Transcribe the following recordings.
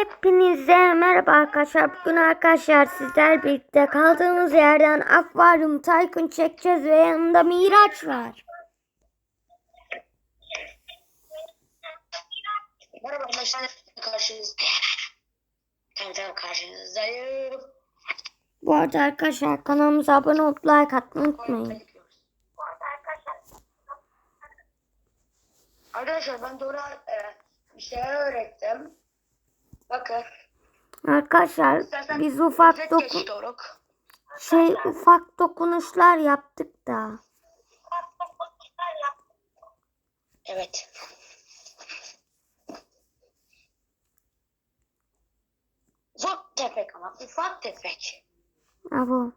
Hepinize merhaba arkadaşlar. Bugün arkadaşlar sizler birlikte kaldığımız yerden akvaryum Tycoon çekeceğiz ve yanında Miraç var. Merhaba arkadaşlar karşınızda. Tamam tamam karşınızdayım. Bu arada arkadaşlar kanalımıza abone olup like atmayı unutmayın. Arkadaşlar ben Dora e, bir şeyler öğrettim. Bakın. Arkadaşlar İstersen biz ufak dokun şey ufak dokunuşlar yaptık da. Evet. Ufak tefek ama ufak tefek. Abo.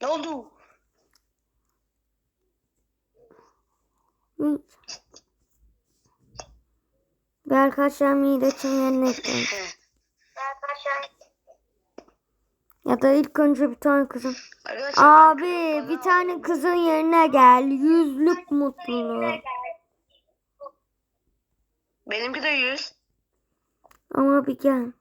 Ne oldu? Mi- Bir arkadaşlar Miraç'ın yerine ekleyin. Ya da ilk önce bir tane kızın. Arkadaşlar Abi bir tane kızın yerine gel. Yüzlük mutluluğu. Benimki de 100. Ama bir gel.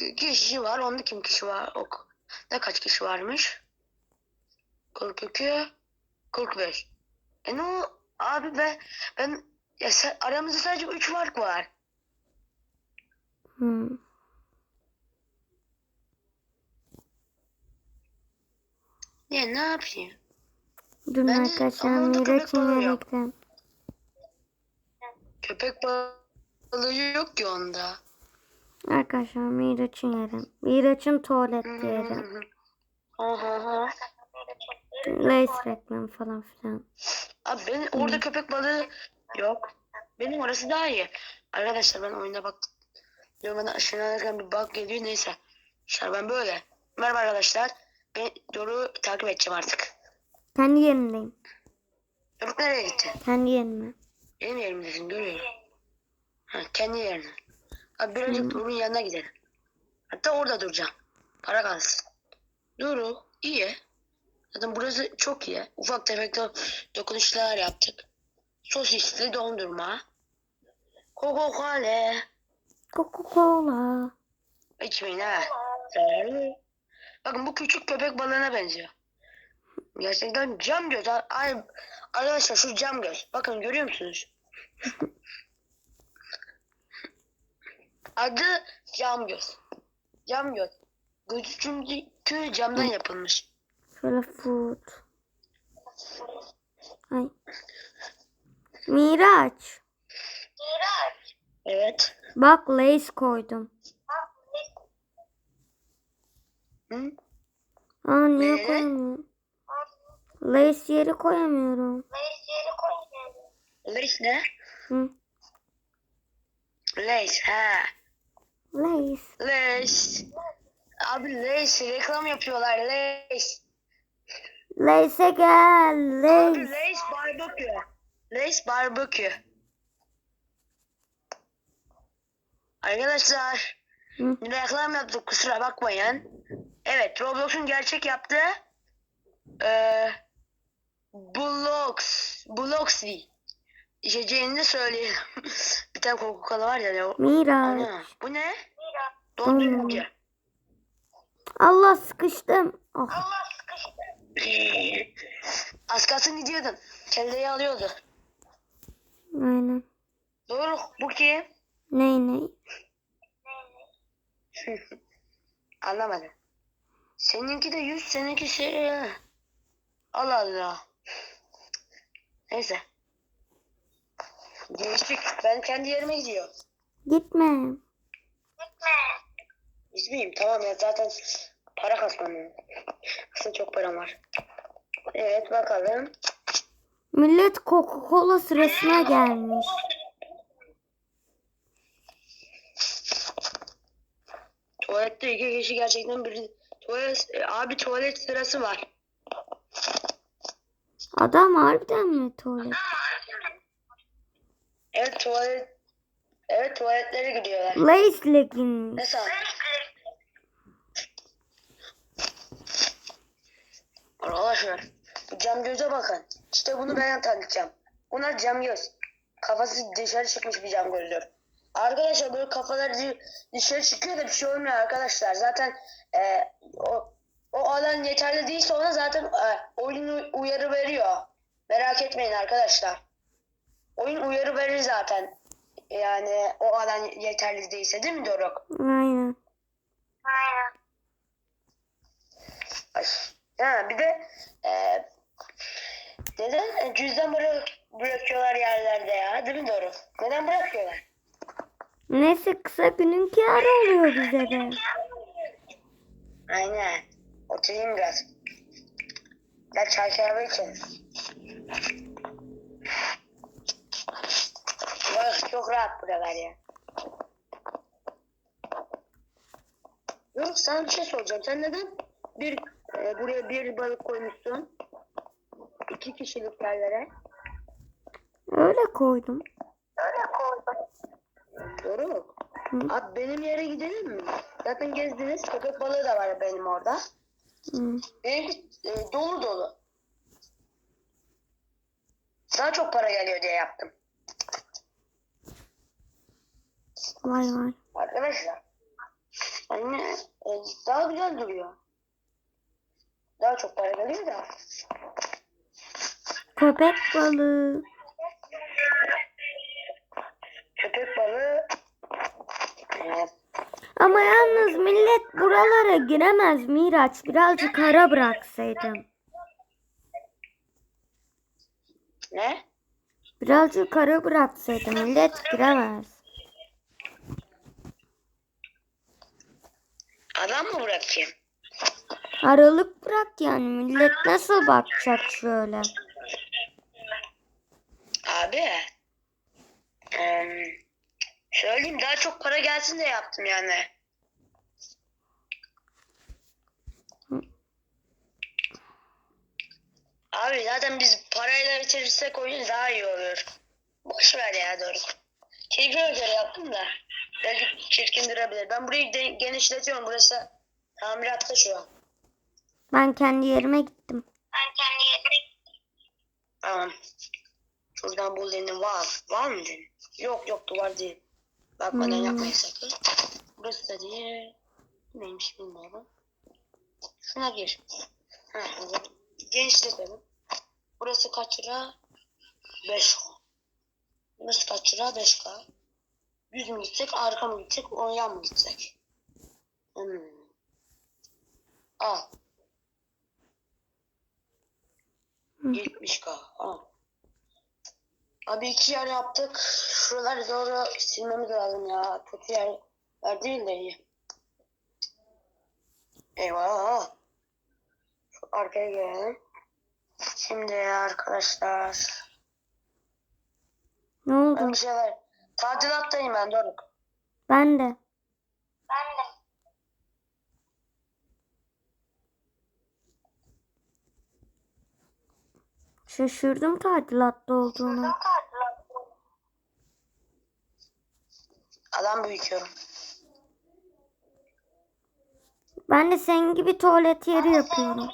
İki kişi var. Onda kim kişi var? Ok. Ne kaç kişi varmış? 42 45. E ne o? Abi be ben ya sen- aramızda sadece 3 fark var. Hmm. Ya ne yapayım? Dur Ben arkadaşlar ama onda köpek balığı yok. ki onda. Arkadaşlar Miraç'ın yeri. Miraç'ın tuvalet yeri. Aha, aha. Lace reklam falan filan. Abi benim orada köpek balığı yok. Benim orası daha iyi. Arkadaşlar ben oyunda bak. Diyorum bana aşağıdan bir bug geliyor neyse. Arkadaşlar ben böyle. Merhaba arkadaşlar. Ben Doruk'u takip edeceğim artık. Kendi yerindeyim. Doruk nereye gitti? Kendi yerime. Benim yerimdesin görüyorum. Ha, kendi yerine. Abi birazcık Doruk'un yanına gidelim. Hatta orada duracağım. Para kalsın. Doruk iyi. Zaten burası çok iyi. Ufak tefek de dokunuşlar yaptık. Sosisli dondurma. Coca Cola. Coca-Cola. İçmeyin ha. Bakın bu küçük köpek balığına benziyor. Gerçekten cam göz. Ay, arkadaşlar şu cam göz. Bakın görüyor musunuz? Adı cam göz. Cam göz. Gözü çünkü camdan yapılmış. Şöyle food. Ay. Miraç. Evet. Bak lace koydum. Hı? Aa niye Ee? koyamıyorum? Lace yeri koyamıyorum. Lace ne? Hı. Lace ha. Lace. Lace. Abi Lace reklam yapıyorlar Lace. Lace'e gel. Abi Lace. Lace barbekü. Lace barbekü. Arkadaşlar Hı. reklam yaptık kusura bakmayın. Evet Roblox'un gerçek yaptığı eee Blox Bloxy içeceğini de söyleyelim. bir tane Coca-Cola var ya. ya o- Miraç. Ana, bu ne? Dondurmacı. Allah sıkıştım. Oh. Az kalsın gidiyordun. Kelleyi alıyordu. Aynen. Doğru. Bu kim? Ney ney? Anlamadım. Seninki de yüz, seninki şey. Allah Allah. Neyse. Değişik. Ben kendi yerime gidiyorum. Gitme. Gitmeyeyim. Tamam ya zaten para kasmam. Aslında çok param var. Evet bakalım. Millet Coca-Cola sırasına gelmiş. Tuvalette iki kişi gerçekten bir tuvalet e, abi tuvalet sırası var. Adam harbiden mi tuvalet? Evet tuvalet Evet tuvaletlere gidiyorlar. Lace leggings. Ne Arkadaşlar cam göze bakın. İşte bunu ben tanıtacağım. Bunlar cam göz. Kafası dışarı çıkmış bir cam gözdür. Arkadaşlar böyle kafaları dı- dışarı çıkıyor da bir şey olmuyor arkadaşlar. Zaten e, o, o alan yeterli değilse ona zaten e, oyun uyarı veriyor. Merak etmeyin arkadaşlar. Oyun uyarı verir zaten. Yani o alan yeterli değilse değil mi Doruk? Aynen. Ay. Ha, bir de e, neden cüzdan bırak, bırakıyorlar yerlerde ya değil mi Doruk? Neden bırakıyorlar? Neyse kısa günün kârı oluyor bize de. Aynen. Oturayım biraz. Gel çay kahve içelim. Bak çok rahat buralar ya. Yok sana bir şey soracağım. Sen neden bir e, buraya bir balık koymuşsun? İki kişilik yerlere. Öyle koydum. Öyle koydum. Doğru. Hı. Abi benim yere gidelim mi? Zaten gezdiniz. Köpek balığı da var benim orada. Hı. Benimki e, dolu dolu. Daha çok para geliyor diye yaptım. Vay vay. Arkadaşlar. Yani e, daha güzel duruyor. Daha çok para geliyor da. Köpek balığı. Köpek balığı Ama yalnız millet buralara giremez Miraç. Birazcık ara bıraksaydım. ne? Birazcık ara bıraksaydım millet giremez. Adam mı bırakayım? Aralık bırak yani millet nasıl bakacak şöyle. Abi. söyleyeyim daha çok para gelsin de yaptım yani. Abi zaten biz parayla bitirirsek oyun daha iyi olur. Boş ver ya doğru. Keyfime göre yaptım da. Belki çirkin durabilir. Ben burayı genişletiyorum. Burası tamiratta şu an. Ben kendi yerime gittim. Tamam. Şuradan bul dedim. Var. Var mı dedim. Yok yok duvar değil. Bakmadan Hmm. yapmayın sakın. Burası da değil. Neymiş bilmiyorum. Şuna gir. Ha, genişletelim. Burası kaç lira? 5 Burası kaç lira? 5K. Düz mü gitsek, arka mı gitsek, o yan mı gitsek? Hmm. Al. Hı. 70K. Al. Abi iki yer yaptık. Şuraları doğru silmemiz lazım ya. Kötü yerler değil de iyi. Eyvah. Şu arkaya gelelim. Şimdi arkadaşlar. Ne Ben oldu? bir şeyler. Tadilattayım ben Doruk. Ben de. Ben de. Şaşırdım tadilatta olduğunu. Adam büyütüyorum. Ben de senin gibi tuvalet yeri yapıyorum.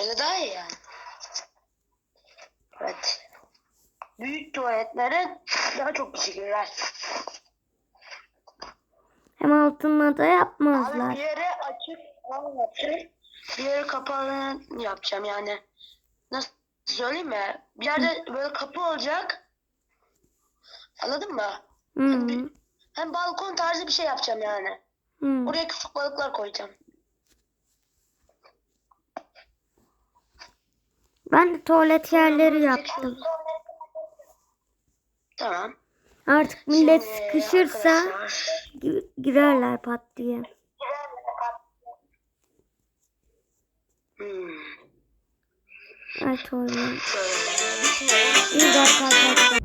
Öyle daha iyi yani. Evet. Büyük tuvaletlere daha çok kişi girer. Hem altınla da Abi yapmazlar. bir yere açık yapacağım. Bir yere kapalı yapacağım yani. Nasıl söyleyeyim mi? Bir yerde böyle kapı olacak. Anladın mı? Hı. Hem balkon tarzı bir şey yapacağım yani. Hı. Oraya küçük balıklar koyacağım. Ben de tuvalet yerleri yaptım. Tamam. Artık millet Şimdi sıkışırsa gi- girerler pat diye. Tuvalet. Şöyle. İyi de arkadaşlar.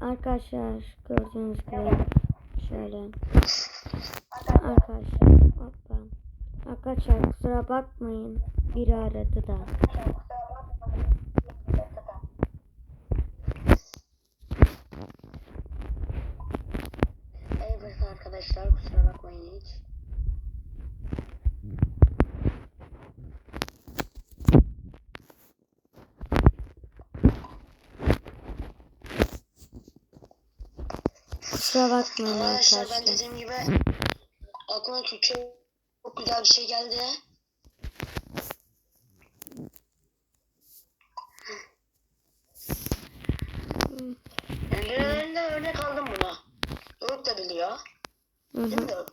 Arkadaşlar gördüğünüz gibi şöyle. Arkadaşlar hoppa. Arkadaşlar kusura bakmayın. Biri aradı da. Evet arkadaşlar kusura bakmayın hiç. Kusura bakmayın Arkadaşlar ben arkadaşlar. dediğim gibi aklıma çok, çok güzel bir şey geldi. Önünde örnek aldım buna. Doruk da biliyor. Hı Değil hı. mi Doruk?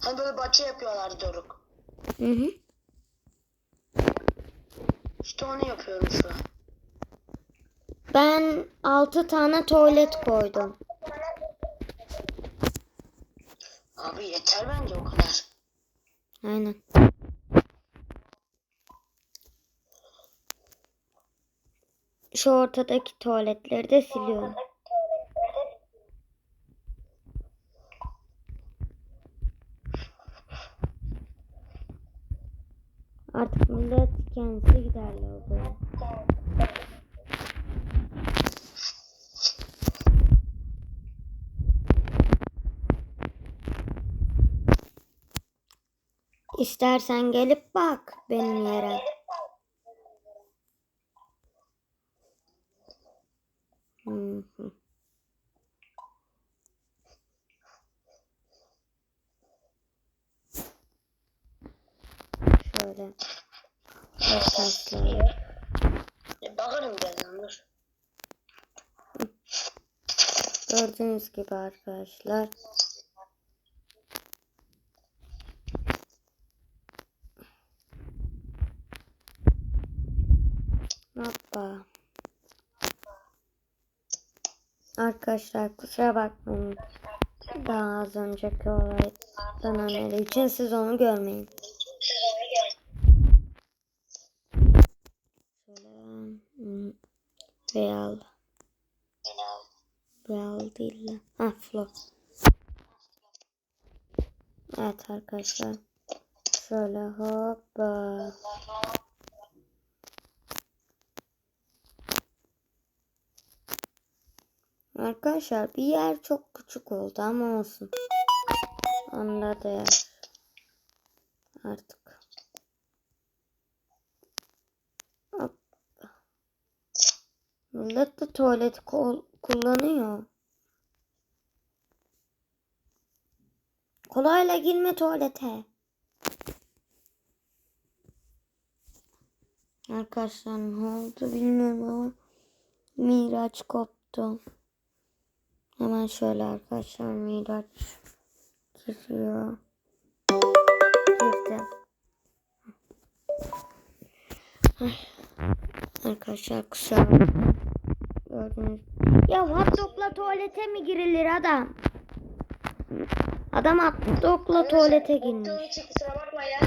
Hani böyle bahçe yapıyorlardı Doruk. Hı hı. İşte onu yapıyorum şu an. Ben 6 tane tuvalet koydum. Abi yeter bence o kadar. Aynen. Şu ortadaki tuvaletleri de siliyorum. Artık millet kendisi gider lavaboya. İstersen gelip bak benim yere. Hı hı. Şöyle arkadaşlar. E, bakarım birazdan dur. Gördüğünüz gibi arkadaşlar. Hoppa. Arkadaşlar kusura bakmayın. Daha az önceki olaydan öneri için siz onu görmeyin. Hmm, Real. Real değil de. Ha Flo. Evet arkadaşlar. Şöyle hoppa. Arkadaşlar bir yer çok küçük oldu ama olsun. Onda da yer. Artık. Millet de tuvalet kullanıyor. Kolayla girme tuvalete. Arkadaşlar ne oldu bilmiyorum ama Miraç koptu. Hemen şöyle arkadaşlar Miraç giriyor. Girdi. Arkadaşlar kusura. Gördünüz. Ya hot dog'la tuvalete mi girilir adam? Adam hot dog'la tuvalete girmiş. Kusura bakma ya.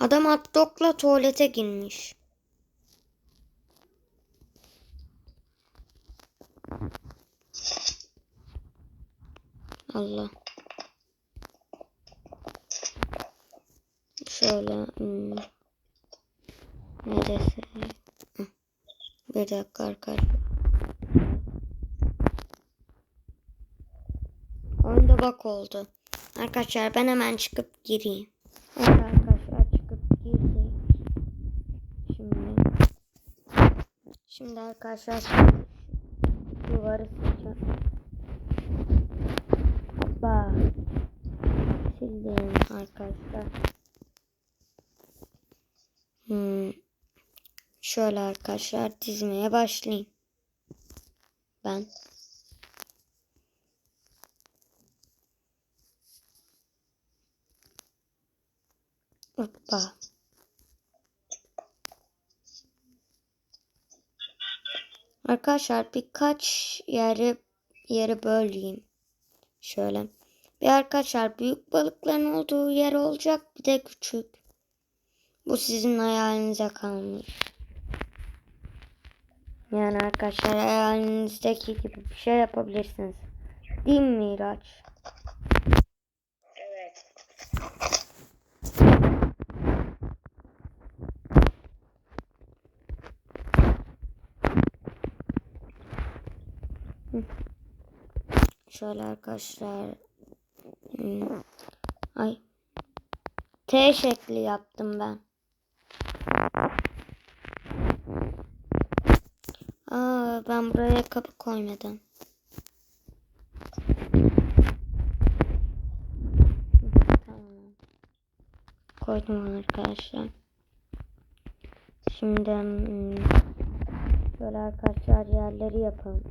Adam hot dog'la tuvalete girmiş. Allah. Şöyle hmm. Neresi? Bir dakika arkadaşlar. Oyunda bak oldu. Arkadaşlar ben hemen çıkıp gireyim. Evet arkadaşlar çıkıp girdik. Şimdi. Şimdi arkadaşlar duvarı sileceğim. Hoppa. Sildim arkadaşlar. Hmm. Şöyle arkadaşlar dizmeye başlayayım. Ben. Hoppa. Arkadaşlar birkaç yeri yeri böleyim. Şöyle. Bir arkadaşlar büyük balıkların olduğu yer olacak bir de küçük. Bu sizin hayalinize kalmış. Yani arkadaşlar hayalinizdeki gibi bir şey yapabilirsiniz. Değil mi Miraç? Evet. Şöyle arkadaşlar. Hmm. Ay. T şekli yaptım ben. Aa, ben buraya kapı koymadım. Tamam. Koydum arkadaşlar. Şimdi hmm, böyle arkadaşlar yerleri yapalım.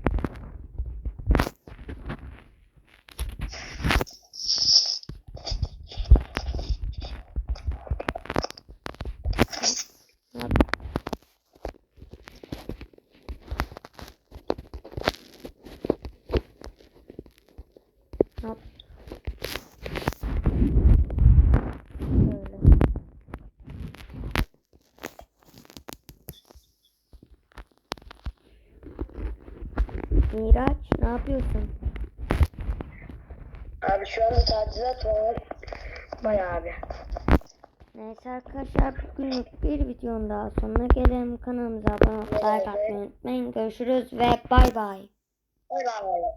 Miraç ne yapıyorsun? Abi şu anda tadilat var. Bayağı abi. Neyse arkadaşlar bugünlük bir videonun daha sonuna gelelim. Kanalımıza abone olmayı, like atmayı unutmayın. Görüşürüz ve bay bay. Bay bay.